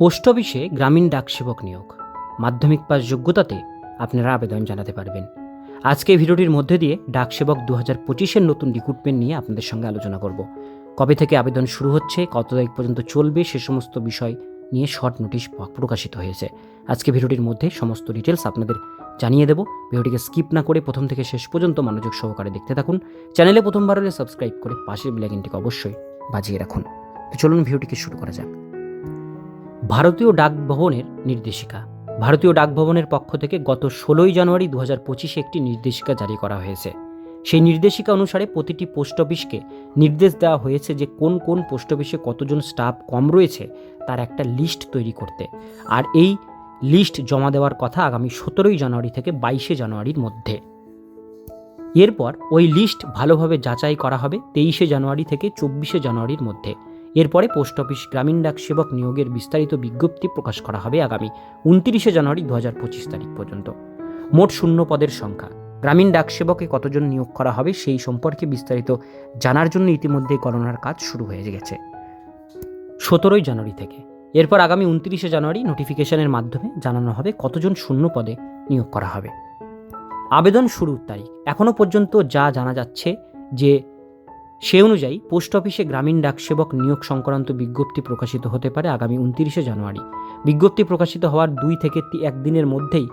Post অফিসে গ্রামীণ ডাকসেবক নিয়োগ। মাধ্যমিক পাস যোগ্যতাতে আপনারা আবেদন জানাতে পারবেন। আজকে ভিডিওটির মধ্যে দিয়ে ডাকসেবক দু হাজার পঁচিশের নতুন রিক্রুটমেন্ট নিয়ে আপনাদের সঙ্গে আলোচনা করব। কবে থেকে আবেদন শুরু হচ্ছে কত তারিখ পর্যন্ত চলবে, সে সমস্ত বিষয় নিয়ে শর্ট নোটিশ প্রকাশিত হয়েছে। আজকে ভিডিওটির মধ্যে সমস্ত ডিটেলস আপনাদের জানিয়ে দেব। ভিডিওটিকে স্কিপ না করে প্রথম থেকে শেষ পর্যন্ত মনোযোগ সহকারে দেখতে থাকুন। চ্যানেলে প্রথমবার হলে সাবস্ক্রাইব করে পাশের বেলাইকনটিকে অবশ্যই বাজিয়ে রাখুন। তো চলুন ভিডিওটিকে শুরু করা যাক। ভারতীয় ডাক ভবনের নির্দেশিকা। ভারতীয় ডাক ভবনের পক্ষ থেকে গত ষোলোই জানুয়ারি দু হাজার পঁচিশে একটি নির্দেশিকা জারি করা হয়েছে। সেই নির্দেশিকা অনুসারে প্রতিটি পোস্ট অফিসকে নির্দেশ দেওয়া হয়েছে যে কোন কোন পোস্ট অফিসে কতজন স্টাফ কম রয়েছে তার একটা লিস্ট তৈরি করতে। আর এই লিস্ট জমা দেওয়ার কথা আগামী সতেরোই জানুয়ারি থেকে বাইশে জানুয়ারির মধ্যে। এরপর ওই লিস্ট ভালোভাবে যাচাই করা হবে তেইশে জানুয়ারি থেকে চব্বিশে জানুয়ারির মধ্যে। এরপরে পোস্ট অফিস গ্রামীণ ডাক সেবক নিয়োগের বিস্তারিত বিজ্ঞপ্তি প্রকাশ করা হবে আগামী উনত্রিশে জানুয়ারি দু হাজার পঁচিশ তারিখ পর্যন্ত। মোট শূন্য পদের সংখ্যা। গ্রামীণ ডাক সেবকে কতজন নিয়োগ করা হবে সেই সম্পর্কে বিস্তারিত জানার জন্য ইতিমধ্যে গণনার কাজ শুরু হয়ে গেছে। সতেরোই জানুয়ারি থেকে। এরপর আগামী উনত্রিশে জানুয়ারি নোটিফিকেশনের মাধ্যমে জানানো হবে কতজন শূন্য পদে নিয়োগ করা হবে। আবেদন শুরুর তারিখ। এখনও পর্যন্ত যা জানা যাচ্ছে যে সে অনুযায়ী, পোস্ট অফিসে গ্রামীণ ডাকসেবক নিয়োগ সংক্রান্ত বিজ্ঞপ্তি প্রকাশিত হতে পারে আগামী উনত্রিশে জানুয়ারি। বিজ্ঞপ্তি প্রকাশিত হওয়ার দুই থেকে একদিনের মধ্যেই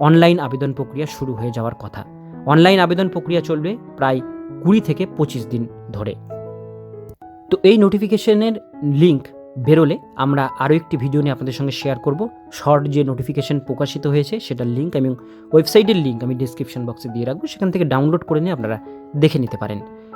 অনলাইন আবেদন প্রক্রিয়া শুরু হয়ে যাওয়ার কথা। অনলাইন আবেদন প্রক্রিয়া চলবে প্রায় কুড়ি থেকে পঁচিশ দিন ধরে। তো এই নোটিফিকেশনের লিংক বেরোলে আমরা আরও একটি ভিডিও নিয়ে আপনাদের সঙ্গে শেয়ার করব। শর্ট যে নোটিফিকেশন প্রকাশিত হয়েছে সেটার লিঙ্ক এবং ওয়েবসাইটের লিঙ্ক আমি ডিসক্রিপশন বক্সে দিয়ে রাখব। সেখান থেকে ডাউনলোড করে নিয়ে আপনারা দেখে নিতে পারেন।